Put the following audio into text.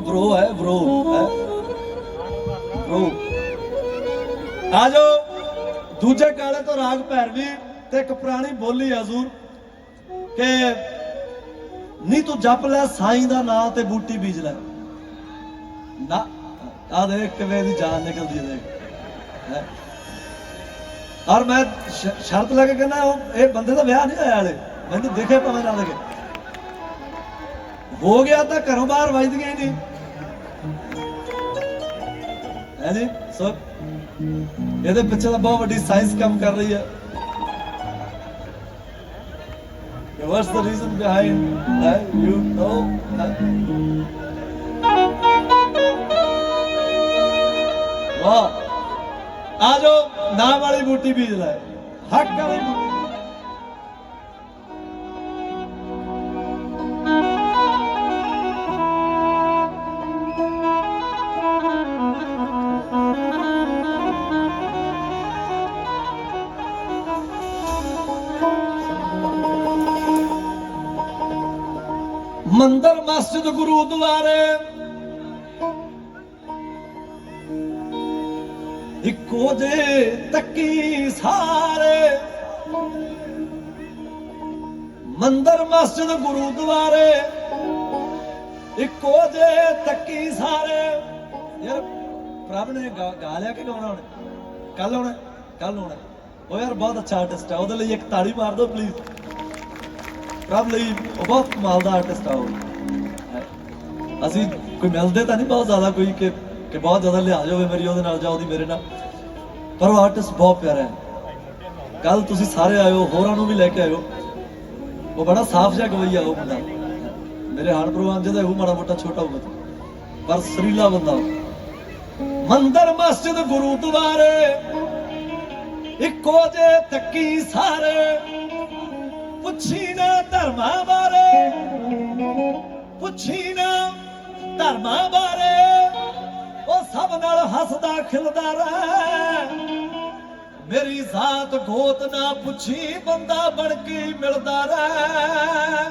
Bro है bro है। Bro ਆ ਜਾਓ ਦੂਜੇ ਕਾਲੇ ਤੋਂ ਰਾਗ ਭੈਰਵੀ ਤੇ ਇੱਕ ਪੁਰਾਣੀ ਬੋਲੀ ਹਜ਼ੂਰ ਕਿ ਨੀ ਤੂੰ ਜਪ ਲੈ ਸਾਈਂ ਦਾ ਨਾਂ ਤੇ ਬੂਟੀ ਬੀਜ ਲੈ ਨਾ ਆ ਦੇਖ ਕਿਵੇਂ ਦੀ ਜਾਨ ਨਿਕਲਦੀ ਹੈ ਔਰ ਮੈਂ ਸ਼ਰਤ ਲਾ ਕੇ ਕਹਿੰਦਾ ਇਹ ਬੰਦੇ ਦਾ ਵਿਆਹ ਨਹੀਂ ਹੋਇਆ ਹਲੇ ਮੈਨੂੰ ਦੇਖੇ ਪਵੇ ਨਾ ਕੇ ਹੋ ਗਿਆ ਤਾਂ ਘਰੋਂ ਬਾਹਰ ਵੱਜਦੀਆਂ ਹੀ ਨਹੀਂ ਹੈ ਜੀ ਸੋ ਇਹਦੇ ਪਿੱਛੇ ਤਾਂ ਬਹੁਤ ਵੱਡੀ ਸਾਇੰਸ ਕੰਮ ਕਰ ਰਹੀ ਹੈ What's the reason behind that? You know? ਵਾਹ, ਆ ਜਾਓ ਨਾਮ ਵਾਲੀ ਬੂਟੀ ਬੀਜ ਲੈ ਹੱਕ ਵਾਲੀ ਬੂਟੀ ਮੰਦਰ ਮਸਜਿਦ ਗੁਰੂਦੁਆਰੇ ਇੱਕੋ ਜੇ ਤੱਕੀ ਸਾਰੇ। ਮੰਦਰ ਮਸਜਿਦ ਗੁਰੂਦੁਆਰੇ ਇੱਕੋ ਜੇ ਤੱਕੀ ਸਾਰੇ। ਯਾਰ, ਪ੍ਰਭ ਨੇ ਗਾ ਲਿਆ ਕਿ ਗਾਉਣਾ ਹੁਣ? ਕੱਲ ਆਉਣਾ ਕੱਲ ਆਉਣਾ ਉਹ ਯਾਰ, ਬਹੁਤ ਅੱਛਾ ਆਰਟਿਸਟ ਹੈ, ਉਹਦੇ ਲਈ ਇੱਕ ਤਾੜੀ ਮਾਰ ਦਿਓ ਪਲੀਜ਼ ਪ੍ਰਭ ਲਈ ਉਹ ਬਹੁਤ ਕਮਾਲ ਦਾ ਆਰਟਿਸਟ ਆ ਉਹ ਅਸੀਂ ਕੋਈ ਮਿਲਦੇ ਤਾਂ ਨਹੀਂ ਬਹੁਤ ਜ਼ਿਆਦਾ ਕੋਈ ਕਿ ਕਿ ਬਹੁਤ ਜ਼ਿਆਦਾ ਲਿਹਾਜ਼ ਹੋਵੇ ਮੇਰੀ ਉਹਦੇ ਨਾਲ ਜਾਂ ਉਹਦੀ ਮੇਰੇ ਨਾਲ ਪਰ ਉਹ ਆਰਟਿਸਟ ਬਹੁਤ ਪਿਆਰਾ ਹੈ ਕੱਲ ਤੁਸੀਂ ਸਾਰੇ ਆਇਓ ਹੋਰਾਂ ਨੂੰ ਵੀ ਲੈ ਕੇ ਆਇਓ ਉਹ ਬੜਾ ਸਾਫ਼ ਜਿਹਾ ਗਵਈਆ ਉਹ ਬੰਦਾ ਮੇਰੇ ਹਾਨ ਪ੍ਰਵਾਨ ਜਿਹਦਾ ਉਹ ਮਾੜਾ ਮੋਟਾ ਛੋਟਾ ਹੋਊਗਾ ਪਰ ਸਰੀਲਾ ਬੰਦਾ ਉਹ। ਮੰਦਰ ਮਸਜਿਦ ਗੁਰੂਦੁਆਰੇ ਇੱਕੋ ਜੇ ਤੱਕੀ ਸਾਰੇ ਧਰਮਾਂ ਬਾਰੇ। ਪੁੱਛੀ ਨਾ ਧਰਮਾਂ ਬਾਰੇ। ਉਹ ਸਭ ਨਾਲ ਹੱਸਦਾ ਖਿਲਦਾ ਰਹਿ। ਮੇਰੀ ਜ਼ਾਤ ਗੋਤ ਨਾ ਪੁੱਛੀ, ਬੰਦਾ ਬਣ ਕੇ ਮਿਲਦਾ ਰਹਿ।